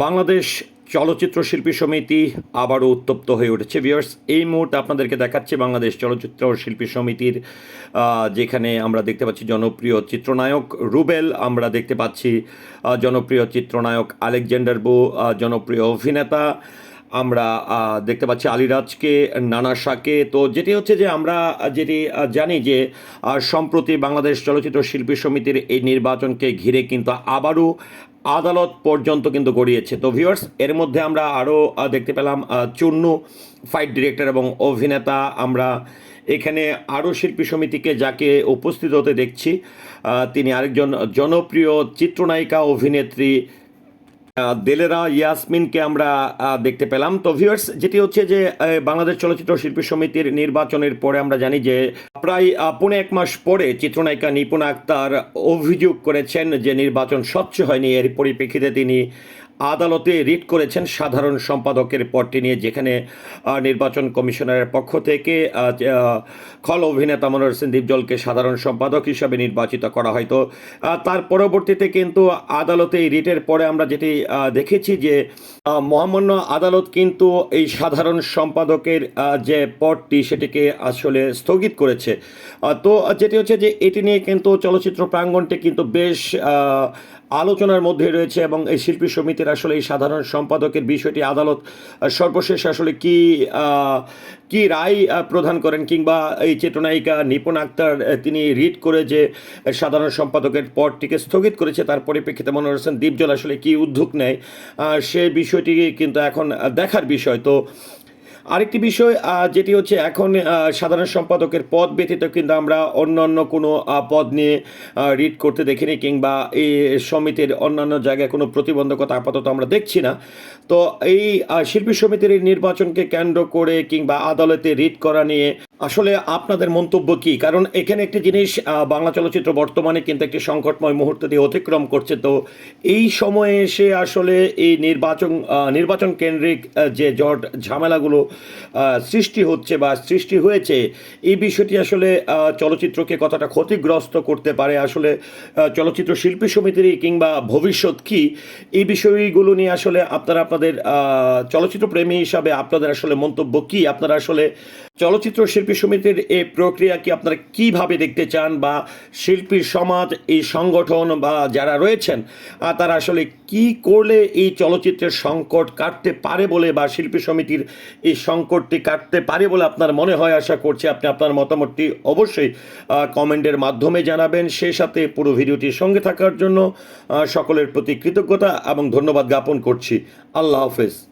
বাংলাদেশ চলচ্চিত্র শিল্পী সমিতি আবারও উত্তপ্ত হয়ে উঠেছে। ভিউয়ার্স এই মুহূর্তে আপনাদেরকে দেখাচ্ছে বাংলাদেশ চলচ্চিত্র শিল্পী সমিতির যেখানে আমরা দেখতে পাচ্ছি জনপ্রিয় চিত্রনায়ক রুবেল, আমরা দেখতে পাচ্ছি জনপ্রিয় চিত্রনায়ক আলেকজান্ডার বো জনপ্রিয় অভিনেতা আমরা দেখতে পাচ্ছি আলিরাজকে নানা শাকে। তো যেটি হচ্ছে যে আমরা যেটি জানি যে সম্প্রতি বাংলাদেশ চলচ্চিত্র শিল্পী সমিতির এই নির্বাচনকে ঘিরে কিন্তু আবারও আদালত পর্যন্ত কিন্তু গড়িয়েছে। তো ভিউয়ার্স এর মধ্যে আমরা আরও দেখতে পেলাম আহ, ফাইট ডিরেক্টর এবং অভিনেতা। আমরা এখানে আরও শিল্পী সমিতিকে যাকে উপস্থিত হতে দেখছি তিনি আরেকজন জনপ্রিয় চিত্রনায়িকা অভিনেত্রী দেলেরা, ইয়াসমিনকে আমরা দেখতে পেলাম। তো ভিউয়ার্স যেটি হচ্ছে যে বাংলাদেশ চলচ্চিত্র শিল্পী সমিতির নির্বাচনের পরে আমরা জানি যে, প্রায় পুনে এক মাস পরে চিত্রনায়িকা নিপুণ আক্তার অভিযোগ করেছেন যে, নির্বাচন স্বচ্ছ হয়নি। এর পরিপ্রেক্ষিতে তিনি আদালতে রিট করেছেন সাধারণ সম্পাদকের পদটি নিয়ে, যেখানে নির্বাচন কমিশনারের পক্ষ থেকে খল অভিনেতা মনোহর হোসেন দীপজলকে সাধারণ সম্পাদক হিসাবে নির্বাচিত করা হয়তো তার পরবর্তীতে কিন্তু আদালতে এই রিটের পরে আমরা যেটি দেখেছি যে মহামান্য আদালত কিন্তু এই সাধারণ সম্পাদকের যে পদটি সেটিকে আসলে স্থগিত করেছে। তো যেটি হচ্ছে যে, এটি নিয়ে কিন্তু চলচ্চিত্র প্রাঙ্গণটি কিন্তু বেশ আলোচনার মধ্যে রয়েছে এবং এই শিল্পী সমিতির আসলে এই সাধারণ সম্পাদকের বিষয়টি আদালত সর্বশেষ আসলে কি কি রায় প্রদান করেন কিংবা এই চেতনায়িকা নিপুণ আক্তার তিনি রিট করে যে সাধারণ সম্পাদকের পদটিকে স্থগিত করেছে, তার পরিপ্রেক্ষিতে মনে হোসেন দ্বীপজল আসলে কি উদ্যোগ নেয় সে বিষয়টি কিন্তু এখন দেখার বিষয়। তো আরেকটি বিষয় যেটি হচ্ছে এখন সাধারণ সম্পাদকের পদ ব্যতীত কিন্তু আমরা অন্যান্য অন্য কোনো পদ নিয়ে রিড করতে দেখিনি কিংবা এই সমিতির অন্যান্য জায়গায় কোনো প্রতিবন্ধকতা আপাতত আমরা দেখছি না। তো এই শিল্পী সমিতির এই নির্বাচনকে কেন্দ্র করে কিংবা আদালতে রিড করা নিয়ে আসলে আপনাদের মন্তব্য কি? কারণ এখানে একটি জিনিস বাংলা চলচ্চিত্র বর্তমানে কিন্তু একটি সংকটময় মুহূর্ত দিয়ে অতিক্রম করছে। তো এই সময়ে এসে আসলে এই নির্বাচন নির্বাচন কেন্দ্রিক যে জট ঝামেলাগুলো সৃষ্টি হচ্ছে বা সৃষ্টি হয়েছে, এই বিষয়টি আসলে চলচ্চিত্রকে কতটা ক্ষতিগ্রস্ত করতে পারে? আসলে চলচ্চিত্র শিল্পী সমিতির কিংবা ভবিষ্যৎ কি? এই বিষয়গুলো নিয়ে আসলে আপনারা, আপনাদের চলচ্চিত্র প্রেমী হিসাবে আপনাদের আসলে মন্তব্য কি? আপনারা আসলে চলচ্চিত্র শিল্পী সমিতির এই প্রক্রিয়া কি আপনারা কীভাবে দেখতে চান বা শিল্পী সমাজ, এই সংগঠন বা যারা রয়েছেন তারা আসলে কি করলে এই চলচ্চিত্রের সংকট কাটতে পারে বলে বা শিল্পী সমিতির এই সংকটটি কাটতে পারে বলে আপনার মনে হয়? আশা করছি আপনি আপনার মতামতটি অবশ্যই কমেন্টের মাধ্যমে জানাবেন। সে সাথে পুরো ভিডিওটির সঙ্গে থাকার জন্য সকলের প্রতি কৃতজ্ঞতা এবং ধন্যবাদ জ্ঞাপন করছি। আল্লাহ হাফেজ।